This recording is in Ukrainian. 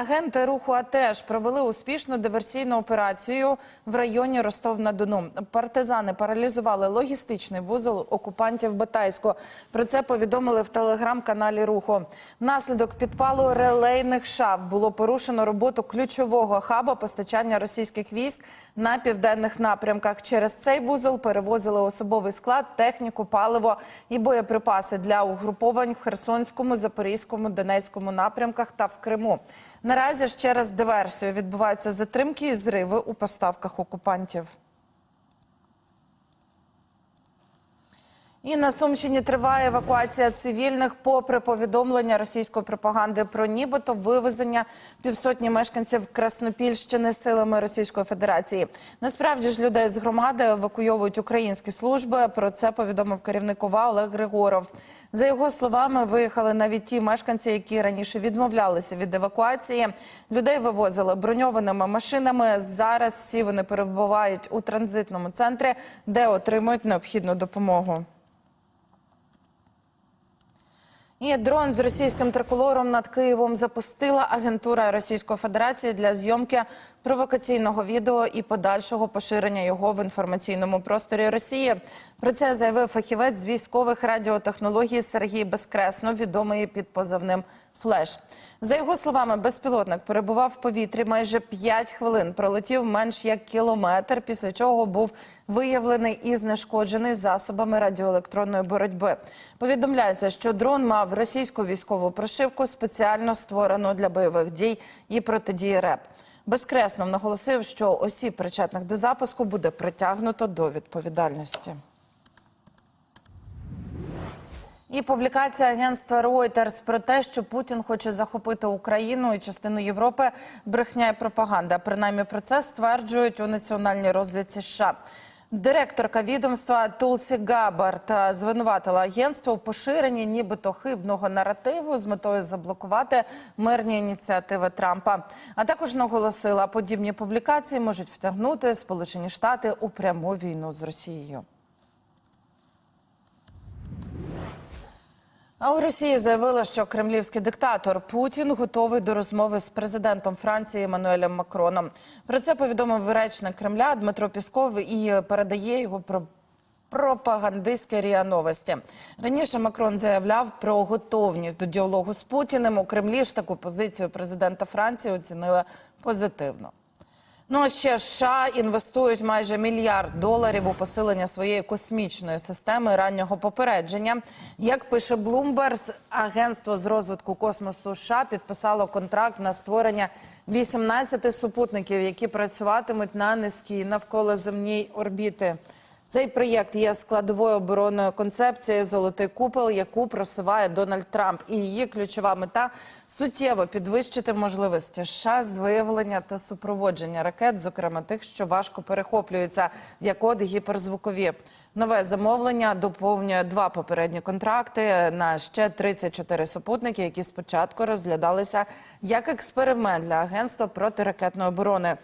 Агенти руху АТЕШ провели успішну диверсійну операцію в районі Ростов-на-Дону. Партизани паралізували логістичний вузол окупантів Батайську. Про це повідомили в телеграм-каналі Руху. Внаслідок підпалу релейних шаф було порушено роботу ключового хаба постачання російських військ на південних напрямках. Через цей вузол перевозили особовий склад, техніку, паливо і боєприпаси для угруповань в Херсонському, Запорізькому, Донецькому напрямках та в Криму. Наразі ж через диверсію відбуваються затримки і зриви у поставках окупантів. І на Сумщині триває евакуація цивільних, попри повідомлення російської пропаганди про нібито вивезення півсотні мешканців Краснопільщини силами Російської Федерації. Насправді ж людей з громади евакуйовують українські служби. Про це повідомив керівник ОВА Олег Григоров. За його словами, виїхали навіть ті мешканці, які раніше відмовлялися від евакуації. Людей вивозили броньованими машинами. Зараз всі вони перебувають у транзитному центрі, де отримують необхідну допомогу. І дрон з російським триколором над Києвом запустила агентура Російської Федерації для зйомки провокаційного відео і подальшого поширення його в інформаційному просторі Росії. Про це заявив фахівець з військових радіотехнологій Сергій Безкресно, відомий під позивним Флеш. За його словами, безпілотник перебував в повітрі майже 5 хвилин. Пролетів менш як кілометр, після чого був виявлений і знешкоджений засобами радіоелектронної боротьби. Повідомляється, що дрон мав російську військову прошивку, спеціально створену для бойових дій і протидії РЕП. Безкреснов наголосив, що осіб, причетних до запуску, буде притягнуто до відповідальності. І публікація агентства Reuters про те, що Путін хоче захопити Україну і частину Європи, брехня і пропаганда. Принаймні про це стверджують у національній розвідці США. Директорка відомства Тулсі Габард звинуватила агентство у поширенні нібито хибного наративу з метою заблокувати мирні ініціативи Трампа. А також наголосила, подібні публікації можуть втягнути Сполучені Штати у пряму війну з Росією. А у Росії заявили, що кремлівський диктатор Путін готовий до розмови з президентом Франції Еммануелем Макроном. Про це повідомив речник Кремля Дмитро Пісков і передає його про. Пропагандистське ріа новості раніше Макрон заявляв про готовність до діалогу з Путіним. У Кремлі ж таку позицію президента Франції оцінили позитивно. Ну а ще США інвестують майже мільярд доларів у посилення своєї космічної системи раннього попередження. Як пише Bloomberg, агентство з розвитку космосу США підписало контракт на створення 18 супутників, які працюватимуть на низькій навколоземній орбіти. Цей проєкт є складовою оборонної концепції Золотий купол, яку просуває Дональд Трамп. І її ключова мета суттєво підвищити можливості США з виявлення та супроводження ракет, зокрема тих, що важко перехоплюються, як от гіперзвукові. Нове замовлення доповнює два попередні контракти на ще 34 супутники, які спочатку розглядалися як експеримент для агентства протиракетної оборони.